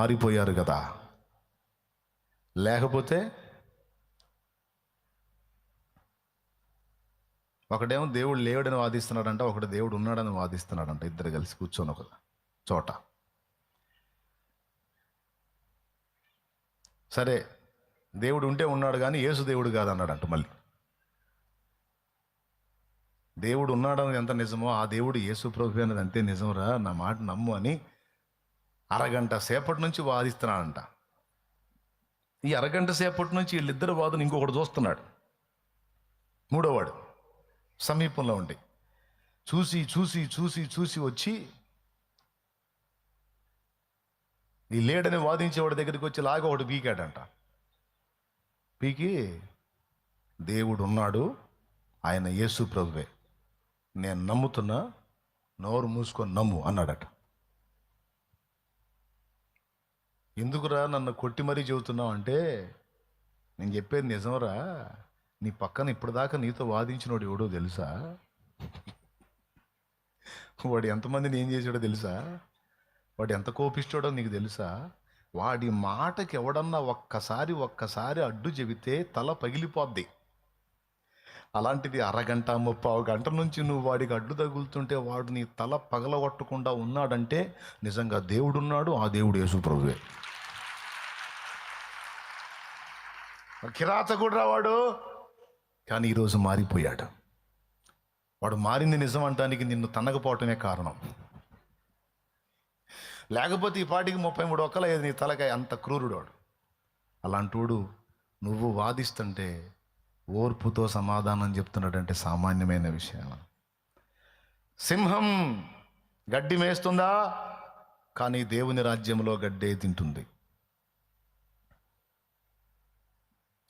మారిపోయారు కదా. లేకపోతే ఒకడేమో దేవుడు లేవుడని వాదిస్తున్నాడంట ఒకడు దేవుడు ఉన్నాడని వాదిస్తున్నాడంట. ఇద్దరు కలిసి కూర్చొని ఒక చోట. సరే దేవుడు ఉంటే ఉన్నాడు కానీ యేసు దేవుడు కాదన్నాడంట మళ్ళీ. దేవుడు ఉన్నాడని ఎంత నిజమో ఆ దేవుడు యేసు ప్రభు అనేది అంతే నిజంరా నా మాట నమ్ము అని అరగంట సేపటి నుంచి వాదిస్తున్నాడంట. ఈ అరగంట సేపటి నుంచి వీళ్ళిద్దరు వాదన ఇంకొకటి చూస్తున్నాడు. మూడోవాడు సమీపంలో ఉండి చూసి చూసి చూసి చూసి వచ్చి ఈ లేడని వాదించేవాడి దగ్గరికి వచ్చి లాగా ఒకటి పీకాడంట. పీకి దేవుడు ఉన్నాడు ఆయన యేసు ప్రభువే. నేను నమ్ముతున్నా నోరు మూసుకొని నమ్ము అన్నాడట. ఎందుకురా నన్ను కొట్టి మరీ చెబుతున్నావు అంటే నేను చెప్పేది నిజంరా నీ పక్కన ఇప్పటిదాకా నీతో వాదించినోడు ఎవడో తెలుసా? వాడు ఎంతమందిని ఏం చేసాడో తెలుసా? వాడు ఎంత కోపిస్తాడో నీకు తెలుసా? వాడి మాటకి ఎవడన్నా ఒక్కసారి ఒక్కసారి అడ్డు చెబితే తల పగిలిపోద్ది. అలాంటిది అరగంట ముప్పావు గంట నుంచి నువ్వు వాడికి అడ్డు తగులుతుంటే వాడు నీ తల పగలగొట్టకుండా ఉన్నాడంటే నిజంగా దేవుడున్నాడు ఆ దేవుడు యేసు కిరాతకుడు రావాడు. వాడు కానీ ఈరోజు మారిపోయాడు. వాడు మారింది నిజం అంటానికి నిన్ను తన్నకపోవటమే కారణం. లేకపోతే ఈ పాటికి ముప్పై మూడు ఒక్కలయ్యేది నీ తలకాయ అంత క్రూరుడు వాడు. అలాంటోడు నువ్వు వాదిస్తుంటే ఓర్పుతో సమాధానం చెప్తున్నాడంటే సామాన్యమైన విషయం. సింహం గడ్డి మేస్తుందా? కానీ దేవుని రాజ్యంలో గడ్డే తింటుంది.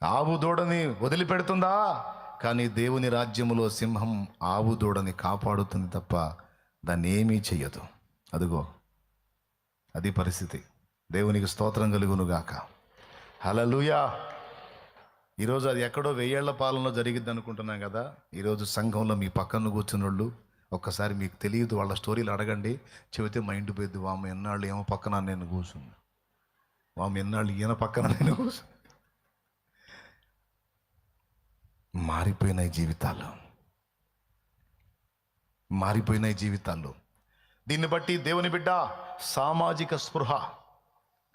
ఆవు దూడని వదిలిపెడుతుందా? కానీ దేవుని రాజ్యములో సింహం ఆవు దూడని కాపాడుతుంది తప్ప దాన్ని ఏమీ చెయ్యదు. అదిగో అది పరిస్థితి. దేవునికి స్తోత్రం కలుగునుగాక. హలలుయా ఈరోజు అది ఎక్కడో వెయ్యేళ్ళ పాలనలో జరిగిద్ది అనుకుంటున్నాం కదా. ఈరోజు సంఘంలో మీ పక్కన కూర్చున్నోళ్ళు ఒక్కసారి మీకు తెలియదు వాళ్ళ స్టోరీలు అడగండి. చెబితే మైండ్ పోయింది వాము ఎన్నాళ్ళు ఏమో పక్కన నేను కూర్చున్నా. వాము ఎన్నాళ్ళు ఈయన పక్కన నేను కూర్చున్నా. మారిపోయినాయి జీవితాలు. మారిపోయినాయి జీవితాల్లో దీన్ని బట్టి దేవుని బిడ్డ సామాజిక స్పృహ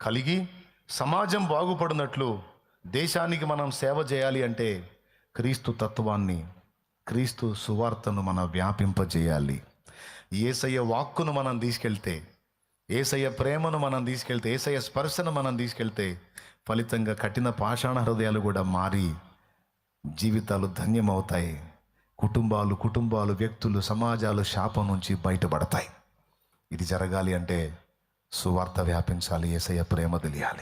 కలిగి సమాజం బాగుపడినట్లు దేశానికి మనం సేవ చేయాలి అంటే క్రీస్తు తత్వాన్ని క్రీస్తు సువార్తను మనం వ్యాపింపజేయాలి. ఏసయ్య వాక్కును మనం తీసుకెళ్తే ఏసయ్య ప్రేమను మనం తీసుకెళ్తే ఏసయ్య స్పర్శను మనం తీసుకెళ్తే ఫలితంగా కఠిన పాషాణ హృదయాలు కూడా మారి జీవితాలు ధన్యమవుతాయి. కుటుంబాలు కుటుంబాలు వ్యక్తులు సమాజాలు శాపం నుంచి బయటపడతాయి. ఇది జరగాలి అంటే సువార్త వ్యాపించాలి ఏసయ్య ప్రేమ తెలియాలి.